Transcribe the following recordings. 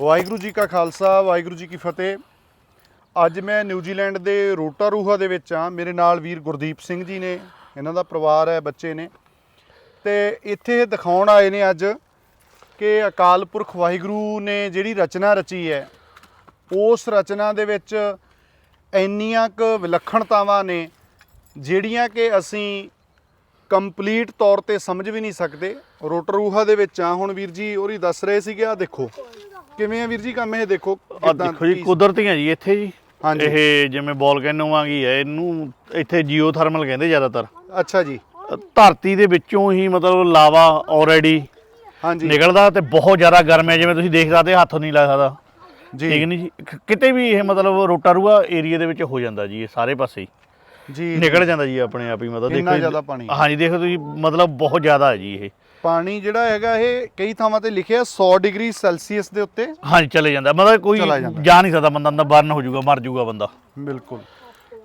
ਵਾਹਿਗੁਰੂ ਜੀ ਕਾ ਖਾਲਸਾ, ਵਾਹਿਗੁਰੂ ਜੀ ਕੀ ਫਤਿਹ। ਅੱਜ ਮੈਂ ਨਿਊਜ਼ੀਲੈਂਡ ਦੇ ਰੋਟਾਰੂਹਾ ਦੇ ਵਿੱਚ ਆ ਮੇਰੇ ਨਾਲ ਵੀਰ ਗੁਰਦੀਪ ਸਿੰਘ ਜੀ ਨੇ, ਇਹਨਾਂ ਦਾ ਪਰਿਵਾਰ ਹੈ, ਬੱਚੇ ਨੇ। ਤੇ ਇੱਥੇ ਇਹ ਦਿਖਾਉਣ ਆਏ ਨੇ ਅੱਜ ਕਿ ਅਕਾਲ ਪੁਰਖ ਵਾਹਿਗੁਰੂ ਨੇ ਜਿਹੜੀ ਰਚਨਾ ਰਚੀ ਹੈ, ਉਸ ਰਚਨਾ ਦੇ ਵਿੱਚ ਇੰਨੀਆਂ ਕੁ ਵਿਲੱਖਣਤਾਵਾਂ ਨੇ, ਜਿਹੜੀਆਂ ਕਿ ਅਸੀਂ ਕੰਪਲੀਟ ਤੌਰ ਤੇ ਸਮਝ ਵੀ ਨਹੀਂ ਸਕਦੇ। ਰੋਟਰੂਹਾ ਦੇ ਵਿੱਚ ਆ ਹੁਣ ਵੀਰ ਜੀ ਉਹਰੀ ਦੱਸ ਰਹੇ ਸੀਗੇ ਆ ਦੇਖੋ। ਕਿਵੇਂ ਆ ਵੀਰ ਜੀ ਕੰਮ? ਇਹ ਦੇਖੋ ਆ ਕਿੱਦਾਂ ਦੇਖੋ ਜੀ ਕੀ- ਜੀ ਇੱਥੇ ਜੀ। ਹਾਂਜੀ। ਇਹ ਜਿਵੇਂ ਵੋਲਕੈਨੋ ਵਾਂਗੀ ਹੈ ਇਹਨੂੰ ਇੱਥੇ ਜੀਓਥਰਮਲ ਕਹਿੰਦੇ ਜ਼ਿਆਦਾਤਰ। ਅੱਛਾ ਜੀ। ਅ, ਧਰਤੀ ਦੇ ਵਿੱਚੋਂ ਹੀ ਮਤਲਬ ਲਾਵਾ ਆਲਰੇਡੀ ਹਾਂਜੀ। ਨਿਕਲਦਾ ਤੇ ਬਹੁਤ ਜ਼ਿਆਦਾ ਗਰਮ ਹੈ ਜਿਵੇਂ ਤੁਸੀਂ ਦੇਖ ਸਕਦੇ ਹੱਥ ਨਹੀਂ ਲਾ ਸਕਦਾ। ਜੀ। ਠੀਕ ਨਹੀਂ ਜੀ? ਕ- ਕਿਤੇ ਵੀ ਇਹ ਮਤਲਬ ਰੋਟਾਰੂਆ ਏਰੀਆ ਦੇ ਵਿੱਚ ਹੋ ਜਾਂਦਾ ਜੀ ਇਹ ਸਾਰੇ ਪਾਸੇ ਹੀ। ਜੀ। ਨਿਕਲ ਜਾਂਦਾ ਜੀ ਆਪਣੇ ਆਪ ਹੀ ਮਤਲਬ ਇੰਨਾ ਜ਼ਿਆਦਾ ਪਾਣੀ। ਹਾਂਜੀ ਦੇਖੋ ਤੁਸੀਂ ਮਤਲਬ ਬਹੁਤ ਜ਼ਿਆਦਾ ਹੈ ਜੀ ਇਹ। ਪਾਣੀ ਜਿਹੜਾ ਹੈਗਾ ਇਹ ਕਈ ਥਾਵਾਂ ਤੇ ਲਿਖਿਆ 100 ਡਿਗਰੀ ਸੈਲਸੀਅਸ ਦੇ ਉੱਤੇ ਹਾਂਜੀ ਚਲੇ ਜਾਂਦਾ। ਮਤਲਬ ਕੋਈ ਚਲਾ ਜਾਂਦਾ। ਜਾ ਨਹੀਂ ਸਕਦਾ ਬੰਦਾ ਅੰਦਰ ਬਰਨ ਹੋ ਜਾਊਗਾ ਮਰ ਜਾਊਗਾ ਬੰਦਾ। ਬਿਲਕੁਲ।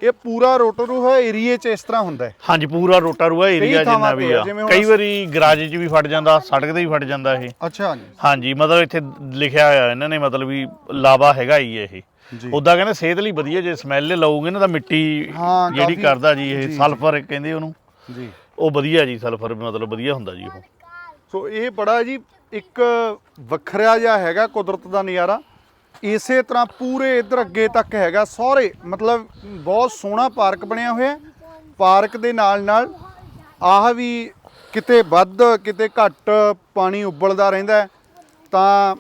ਇਹ ਪੂਰਾ ਰੋਟਰੂਹਾ ਏਰੀਏ 'ਚ ਇਸ ਤਰ੍ਹਾਂ ਹੁੰਦਾ ਹੈ। ਹਾਂਜੀ ਪੂਰਾ ਰੋਟਾਰੂਆ ਏਰੀਆ ਥਾਵਾਂ ਜਿੰਨਾ ਵੀ ਤੇ ਆ, ਆ ਜਿਵੇਂ ਹੁਣ ਕਈ ਵਾਰੀ ਗਰਾਜ 'ਚ ਵੀ ਫਟ ਜਾਂਦਾ ਸੜਕ ਤੇ ਵੀ ਫਟ ਜਾਂਦਾ ਇਹ। ਅੱਛਾ ਜੀ। ਹਾਂਜੀ ਮਤਲਬ ਇੱਥੇ ਲਿਖਿਆ ਹੋਇਆ ਇਹਨਾਂ ਨੇ ਮਤਲਬ ਵੀ ਲਾਵਾ ਹੈਗਾ ਹੀ ਇਹ। ਜੀ। ਉਦਾਂ ਕਹਿੰਦੇ ਸਿਹਤ ਲਈ ਵਧੀਆ ਜੇ ਸਮੈਲ ਲਓਗੇ ਨਾ ਤਾਂ ਮਿੱਟੀ ਹਾਂ, ਜਿਹੜੀ ਕਾਫੀ- ਕਰਦਾ ਜੀ ਜੀ, ਇਹ ਜੀ। ਸਲਫਰ ਕਹਿੰਦੇ ਉਹਨੂੰ। ਜੀ। ਉਹ ਵਧੀਆ ਜੀ ਸਲਫਰ ਮਤਲਬ ਵਧੀਆ ਹੁੰਦਾ ਜੀ ਉਹ। ਸੋ ਇਹ ਬੜਾ ਜੀ ਇੱਕ ਵੱਖਰਾ ਜਿਹਾ ਹੈਗਾ ਕੁਦਰਤ ਦਾ ਨਜ਼ਾਰਾ। ਇਸੇ ਤਰ੍ਹਾਂ ਪੂਰੇ ਇਧਰ ਅੱਗੇ ਤੱਕ ਹੈਗਾ। ਸਾਰੇ ਮਤਲਬ ਬਹੁਤ ਸੋਹਣਾ ਪਾਰਕ ਬਣਿਆ ਹੋਇਆ ਪਾਰਕ ਦੇ ਨਾਲ ਨਾਲ ਆਹ ਵੀ ਕਿਤੇ ਵੱਧ, ਕਿਤੇ ਘੱਟ ਪਾਣੀ ਉਬਲਦਾ ਰਹਿੰਦਾ ਤਾਂ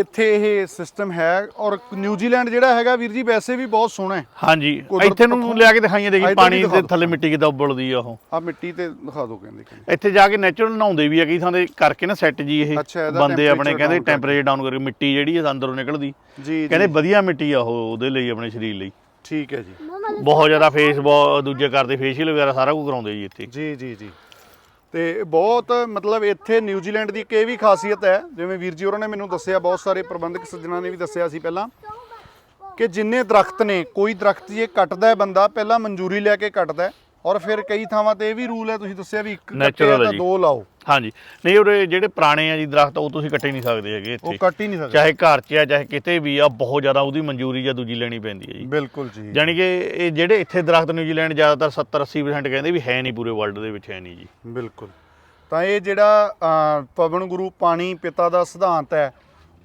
ਇੱਥੇ ਇਹ ਸਿਸਟਮ ਹੈ ਔਰ ਨਿਊਜ਼ੀਲੈਂਡ ਜਿਹੜਾ ਹੈਗਾ ਵੀਰ ਜੀ ਵੈਸੇ ਵੀ ਬਹੁਤ ਸੋਹਣਾ ਹੈ। ਹਾਂਜੀ। ਕੁਦਰਤ ਇੱਥੇ ਨੂੰ ਪੱਖੋਂ- ਲਿਆ ਕੇ ਦਿਖਾਈਆਂ ਦੇਖੀ ਇੱਧਰ ਪਾਣੀ ਵੀ ਦੇ। ਥੱਲੇ ਮਿੱਟੀ ਕਿਦਾਂ ਉਬਲਦੀ ਆ ਉਹ। ਆ ਮਿੱਟੀ ਤੇ ਦਿਖਾ ਦਿਓ ਕਹਿੰਦੇ ਇੱਥੇ ਜਾ ਕੇ ਨੈਚੁਰਲ ਨਹਾਉਂਦੇ ਵੀ ਆ ਕਈ ਥਾਂ ਦੇ ਕਰਕੇ ਨਾ ਸੈੱਟ ਜੀ ਇਹ ਅੱਛਾ, ਇਹਦਾ ਬੰਦੇ ਆਪਣੇ temperature ਕਹਿੰਦੇ down ਕਰਕੇ। ਟੈਂਪਰੇਚਰ ਡਾਊਨ ਕਰਕੇ ਮਿੱਟੀ ਜਿਹੜੀ ਆ ਅੰਦਰੋਂ ਨਿਕਲਦੀ। ਜੀ ਕਹਿੰਦੇ ਜੀ ਵਧੀਆ ਮਿੱਟੀ ਆ ਉਹ ਉਹਦੇ ਲਈ ਆਪਣੇ ਸਰੀਰ ਲਈ। ਠੀਕ ਹੈ ਜੀ। ਬਹੁਤ ਜ਼ਿਆਦਾ ਫੇਸ ਦੂਜੇ ਕਰਦੇ ਫੇਸ਼ੀਅਲ ਵਗੈਰਾ ਸਾਰਾ ਕੁਝ ਕਰਾਉਂਦੇ ਜੀ ਇੱਥੇ। ਜੀ ਜੀ ਜੀ। ਤੇ ਬਹੁਤ, ਮਤਲਬ ਇੱਥੇ ਨਿਊਜ਼ੀਲੈਂਡ ਦੀ ਇੱਕ ਇਹ ਵੀ ਖਾਸੀਅਤ ਹੈ, ਜਿਵੇਂ ਵੀਰ ਜੀ ਉਹਨਾਂ ਨੇ ਮੈਨੂੰ ਦੱਸਿਆ, ਬਹੁਤ ਸਾਰੇ ਪ੍ਰਬੰਧਕ ਸੱਜਣਾ ਨੇ ਵੀ ਦੱਸਿਆ ਸੀ ਪਹਿਲਾਂ, ਕਿ ਜਿੰਨੇ ਦਰਖਤ ਨੇ, ਕੋਈ ਦਰਖਤ ਜੇ ਕੱਟਦਾ ਹੈ ਬੰਦਾ, ਪਹਿਲਾਂ ਮਨਜ਼ੂਰੀ ਲੈ ਕੇ ਕੱਟਦਾ ਹੈ। ਔਰ ਫਿਰ ਕਈ ਥਾਵਾਂ ਤੇ ਇਹ ਵੀ ਰੂਲ ਹੈ ਤੁਸੀਂ ਦੱਸਿਆ ਵੀ ਇੱਕ ਕੱਟਿਆ Natural ਹੈ ਤਾਂ ਜੀ। ਦੋ ਲਾਓ। ਹਾਂਜੀ। ਨਹੀਂ ਉਰੇ ਜਿਹੜੇ ਪੁਰਾਣੇ ਆ ਜੀ ਦਰਖਤ ਉਹ ਤੁਸੀਂ ਕੱਟੇ ਨਹੀਂ ਸਕਦੇ ਹੈਗੇ ਉਹ ਇੱਥੇ ਕੱਟ ਹੀ ਨਹੀਂ ਸਕਦੇ। ਚਾਹੇ ਘਰ 'ਚ ਆ ਚਾਹੇ ਕਿਤੇ ਵੀ ਆ ਬਹੁਤ ਜ਼ਿਆਦਾ ਉਹਦੀ ਮਨਜ਼ੂਰੀ ਜਾਂ ਦੂਜੀ ਲੈਣੀ ਪੈਂਦੀ ਹੈ ਜੀ। ਬਿਲਕੁਲ ਜੀ। ਜਾਣੀ ਕਿ ਇਹ ਜਿਹੜੇ ਇੱਥੇ ਦਰਖਤ ਨਿਊਜ਼ੀਲੈਂਡ ਜ਼ਿਆਦਾਤਰ 70 80% ਕਹਿੰਦੇ ਵੀ ਹੈ ਨਹੀਂ ਪੂਰੇ ਵਰਲਡ ਦੇ ਵਿੱਚ ਹੈ ਨਹੀਂ ਜੀ। ਬਿਲਕੁਲ। ਤਾਂ ਇਹ ਜਿਹੜਾ ਅ, ਪਵਨ ਗੁਰੂ ਪਾਣੀ ਪਿਤਾ ਦਾ ਸਿਧਾਂਤ ਹੈ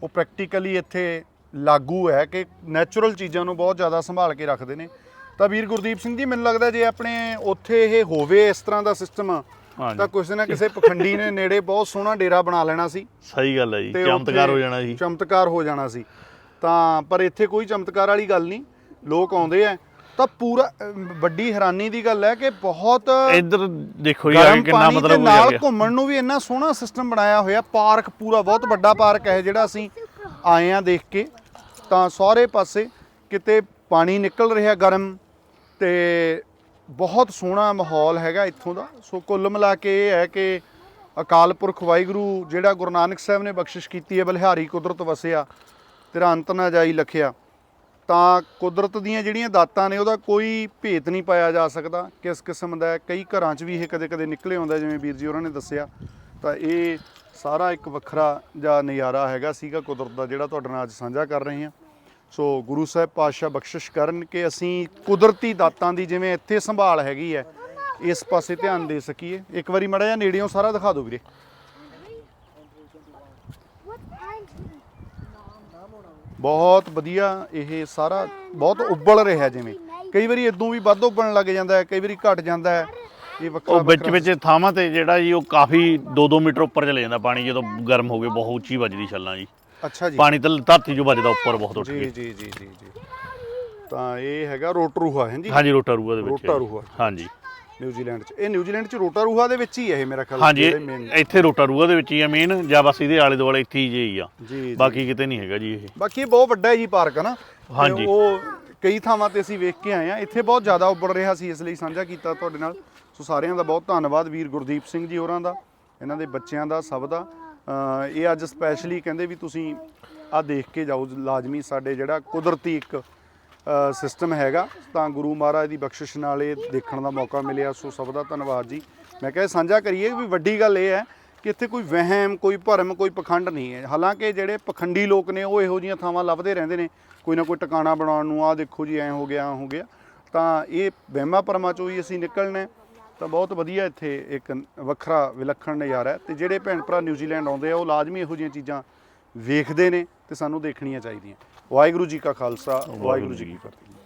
ਉਹ ਪ੍ਰੈਕਟੀਕਲੀ ਇੱਥੇ ਲਾਗੂ ਹੈ ਕਿ ਨੈਚੁਰਲ ਚੀਜ਼ਾਂ ਨੂੰ ਬਹੁਤ ਜ਼ਿਆਦਾ ਸੰਭਾਲ ਕੇ ਰੱਖਦੇ ਨੇ। ਤਾਂ ਵੀਰ ਗੁਰਦੀਪ ਸਿੰਘ ਜੀ ਮੈਨੂੰ ਲੱਗਦਾ ਜੇ ਆਪਣੇ ਉੱਥੇ ਇਹ ਹੋਵੇ ਇਸ ਤਰ੍ਹਾਂ ਦਾ ਸਿਸਟਮ ਤਾਂ ਕਿਸੇ ਨਾ ਕਿਸੇ ਪਖੰਡੀ ਨੇ ਨੇੜੇ ਬਹੁਤ ਸੋਹਣਾ ਡੇਰਾ ਬਣਾ ਲੈਣਾ ਸੀ। ਸਹੀ ਗੱਲ ਹੈ ਜੀ ਚਮਤਕਾਰ ਹੋ ਜਾਣਾ ਜੀ ਚਮਤਕਾਰ ਹੋ ਜਾਣਾ ਸੀ। ਤਾਂ ਪਰ ਇੱਥੇ ਕੋਈ ਚਮਤਕਾਰ ਵਾਲੀ ਗੱਲ ਨਹੀਂ ਲੋਕ ਆਉਂਦੇ ਆ। ਤਾਂ ਪੂਰਾ ਵੱਡੀ ਹੈਰਾਨੀ ਦੀ ਗੱਲ ਹੈ ਕਿ ਬਹੁਤ ਇੱਧਰ ਦੇਖੋ ਗਰਮ ਕਿੰਨਾ ਮਤਲਬ ਹੋ ਨਾਲ ਘੁੰਮਣ ਨੂੰ ਵੀ ਇੰਨਾ ਸੋਹਣਾ ਸਿਸਟਮ ਬਣਾਇਆ ਹੋਇਆ ਪਾਰਕ ਪੂਰਾ ਬਹੁਤ ਵੱਡਾ ਪਾਰਕ ਹੈ ਜਿਹੜਾ ਅਸੀਂ ਆਏ ਆ ਦੇਖ ਕੇ। ਤਾਂ ਸਾਰੇ ਪਾਸੇ ਕਿਤੇ ਪਾਣੀ ਨਿਕਲ ਰਿਹਾ ਗਰਮ ਤੇ ਬਹੁਤ ਸੋਹਣਾ ਮਾਹੌਲ ਹੈਗਾ ਇੱਥੋਂ ਦਾ। ਸੋ ਕੁੱਲ ਮਿਲਾ ਕੇ ਇਹ ਹੈ ਕਿ ਅਕਾਲ ਪੁਰਖ ਵਾਹਿਗੁਰੂ ਜਿਹੜਾ ਗੁਰੂ ਨਾਨਕ ਸਾਹਿਬ ਨੇ ਬਖਸ਼ਿਸ਼ ਕੀਤੀ ਹੈ, ਬਲਿਹਾਰੀ ਕੁਦਰਤ ਵਸਿਆ ਤੇਰਾ ਅੰਤ ਨਾ ਜਾਈ ਲਖਿਆ, ਤਾਂ ਕੁਦਰਤ ਦੀਆਂ ਜਿਹੜੀਆਂ ਦਾਤਾਂ ਨੇ ਉਹਦਾ ਕੋਈ ਭੇਤ ਨਹੀਂ ਪਾਇਆ ਜਾ ਸਕਦਾ। ਕਿਸ ਕਿਸਮ ਦਾ ਕਈ ਘਰਾਂ 'ਚ ਵੀ ਇਹ ਕਦੇ-ਕਦੇ ਨਿਕਲੇ ਆਉਂਦਾ ਜਿਵੇਂ ਵੀਰ ਜੀ ਉਹਨਾਂ ਨੇ ਦੱਸਿਆ। ਤਾਂ ਇਹ ਸਾਰਾ ਇੱਕ ਵੱਖਰਾ ਜਾਂ ਨਜ਼ਾਰਾ ਹੈਗਾ ਸੀਗਾ ਕੁਦਰਤ ਦਾ, ਜਿਹੜਾ ਤੁਹਾਡੇ ਨਾਲ ਅੱਜ ਸਾਂਝਾ ਕਰ ਰਹੇ ਹਾਂ। ਸੋ ਗੁਰੂ ਸਾਹਿਬ ਪਾਤਸ਼ਾਹ ਬਖਸ਼ਿਸ਼ ਕਰਨ ਕਿ ਅਸੀਂ ਕੁਦਰਤੀ ਦਾਤਾਂ ਦੀ ਜਿਵੇਂ ਇੱਥੇ ਸੰਭਾਲ ਹੈਗੀ ਹੈ ਇਸ ਪਾਸੇ ਧਿਆਨ ਦੇ ਸਕੀਏ। ਇੱਕ ਵਾਰੀ ਮੜਾ ਜਿਹਾ ਨੇੜਿਓਂ ਸਾਰਾ ਦਿਖਾ ਦਿਓ ਵੀਰੇ। ਬਹੁਤ ਵਧੀਆ ਇਹ ਸਾਰਾ ਬਹੁਤ ਉੱਬਲ ਰਿਹਾ ਜਿਵੇਂ। ਕਈ ਵਾਰੀ ਇਦੋਂ ਵੀ ਵੱਧ ਉੱਬਲਣ ਲੱਗ ਜਾਂਦਾ ਹੈ ਕਈ ਵਾਰੀ ਘਟ ਜਾਂਦਾ ਹੈ। ਇਹ ਵੱਖਰਾ ਉਹ ਵਿੱਚ ਵਿੱਚ ਥਾਵਾਂ ਤੇ ਜਿਹੜਾ ਜੀ ਉਹ ਕਾਫੀ 2-2 ਮੀਟਰ ਉੱਪਰ ਚਲੇ ਜਾਂਦਾ ਪਾਣੀ ਜਦੋਂ ਗਰਮ ਹੋ ਗਏ ਬਹੁਤ ਉੱਚੀ ਵੱਜਦੀ ਛੱਲਾਂ ਜੀ। ਅੱਛਾ ਜੀ। ਪਾਣੀ ਤਾਂ ਧਰਤੀ 'ਚੋਂ ਵੱਜਦਾ ਉੱਪਰ ਬਹੁਤ ਉੱਠ ਜੀ ਕੇ। ਜੀ ਜੀ ਜੀ ਜੀ। ਤਾਂ ਇਹ ਹੈਗਾ ਰੋਟਰੂਹਾ ਹੈ ਜੀ? ਹਾਂਜੀ ਰੋਟਾਰੂਆ ਦੇ ਵਿੱਚ ਜੀ। ਰੋਟਾਰੂਆ। ਹਾਂਜੀ। ਨਿਊਜ਼ੀਲੈਂਡ 'ਚ। ਇਹ ਨਿਊਜ਼ੀਲੈਂਡ 'ਚ ਰੋਟਰੂਹਾ ਦੇ ਵਿੱਚ ਹੀ ਹੈ ਇਹ ਮੇਰਾ ਖਿਆਲ ਹਾਂਜੀ ਇੱਥੇ ਰੋਟਾਰੂਆ ਦੇ ਵਿੱਚ ਹੀ ਆ ਮੇਨ ਜਾਂ ਬਸ ਇਹਦੇ ਆਲੇ ਦੁਆਲੇ ਇੱਥੇ ਹੀ ਜੇ ਹੀ ਆ। ਜੀ ਜੀ। ਬਾਕੀ ਕਿਤੇ ਨਹੀਂ ਹੈਗਾ ਜੀ ਇਹ। ਬਾਕੀ ਇਹ ਬਹੁਤ ਵੱਡਾ ਹੈ ਜੀ ਪਾਰਕ ਹੈ ਨਾ? ਤੇ ਹਾਂਜੀ। ਉਹ ਕਈ ਥਾਵਾਂ ਤੇ ਅਸੀਂ ਵੇਖ ਕੇ ਆਏ ਆ ਇੱਥੇ ਬਹੁਤ ਜ਼ਿਆਦਾ ਉੱਬਲ ਰਿਹਾ ਸੀ ਇਸ ਲਈ ਸਾਂਝਾ ਕੀਤਾ ਤੁਹਾਡੇ ਨਾਲ। ਸੋ ਸਾਰਿਆਂ ਦਾ ਬਹੁਤ ਧੰਨਵਾਦ ਵੀਰ ਗੁਰਦੀਪ ਸਿੰਘ ਜੀ ਹੋਰਾਂ ਦਾ ਇਹਨਾਂ ਦੇ ਬੱਚਿਆਂ ਦਾ ਸਭ ਦਾ। ਇਹ ਅੱਜ ਸਪੈਸ਼ਲੀ ਕਹਿੰਦੇ ਵੀ ਤੁਸੀਂ ਆ ਦੇਖ ਕੇ ਜਾਓ, ਲਾਜ਼ਮੀ ਸਾਡੇ ਜਿਹੜਾ ਕੁਦਰਤੀ ਇੱਕ ਸਿਸਟਮ ਹੈਗਾ, ਤਾਂ ਗੁਰੂ ਮਹਾਰਾਜ ਦੀ ਬਖਸ਼ਿਸ਼ ਨਾਲ ਇਹ ਦੇਖਣ ਦਾ ਮੌਕਾ ਮਿਲਿਆ। ਸੋ ਸਭ ਦਾ ਧੰਨਵਾਦ ਜੀ। ਮੈਂ ਕਿਹਾ ਸਾਂਝਾ ਕਰੀਏ ਵੀ ਵੱਡੀ ਗੱਲ ਇਹ ਹੈ ਕਿ ਇੱਥੇ ਕੋਈ ਵਹਿਮ, ਕੋਈ ਭਰਮ, ਕੋਈ ਪਖੰਡ ਨਹੀਂ ਹੈ। ਹਾਲਾਂਕਿ ਜਿਹੜੇ ਪਖੰਡੀ ਲੋਕ ਨੇ, ਉਹ ਇਹੋ ਜਿਹੀਆਂ ਥਾਵਾਂ ਲੱਭਦੇ ਰਹਿੰਦੇ ਨੇ। ਕੋਈ ਨਾ ਕੋਈ ਟਿਕਾਣਾ ਬਣਾਉਣ ਨੂੰ, ਆਹ ਦੇਖੋ ਜੀ, ਐਂ ਹੋ ਗਿਆ ਐਂ ਹੋ ਗਿਆ। ਤਾਂ ਇਹ ਵਹਿਮਾਂ ਭਰਮਾਂ ਚੋਂ ਹੀ ਅਸੀਂ ਨਿਕਲਣਾ ਤਾਂ ਬਹੁਤ ਵਧੀਆ ਇੱਥੇ ਇੱਕ ਵੱਖਰਾ ਵਿਲੱਖਣ ਨਜ਼ਾਰਾ ਹੈ ਤੇ ਜਿਹੜੇ ਭੈਣ ਭਰਾ ਨਿਊਜ਼ੀਲੈਂਡ ਆਉਂਦੇ ਆ ਉਹ ਲਾਜ਼ਮੀ ਇਹੋ ਜਿਹੀਆਂ ਚੀਜ਼ਾਂ ਵੇਖਦੇ ਨੇ ਤੇ ਸਾਨੂੰ ਦੇਖਣੀਆਂ ਚਾਹੀਦੀਆਂ। ਵਾਹਿਗੁਰੂ ਜੀ ਕਾ ਖਾਲਸਾ ਵਾਹਿਗੁਰੂ ਜੀ ਕੀ ਫਤਿਹ।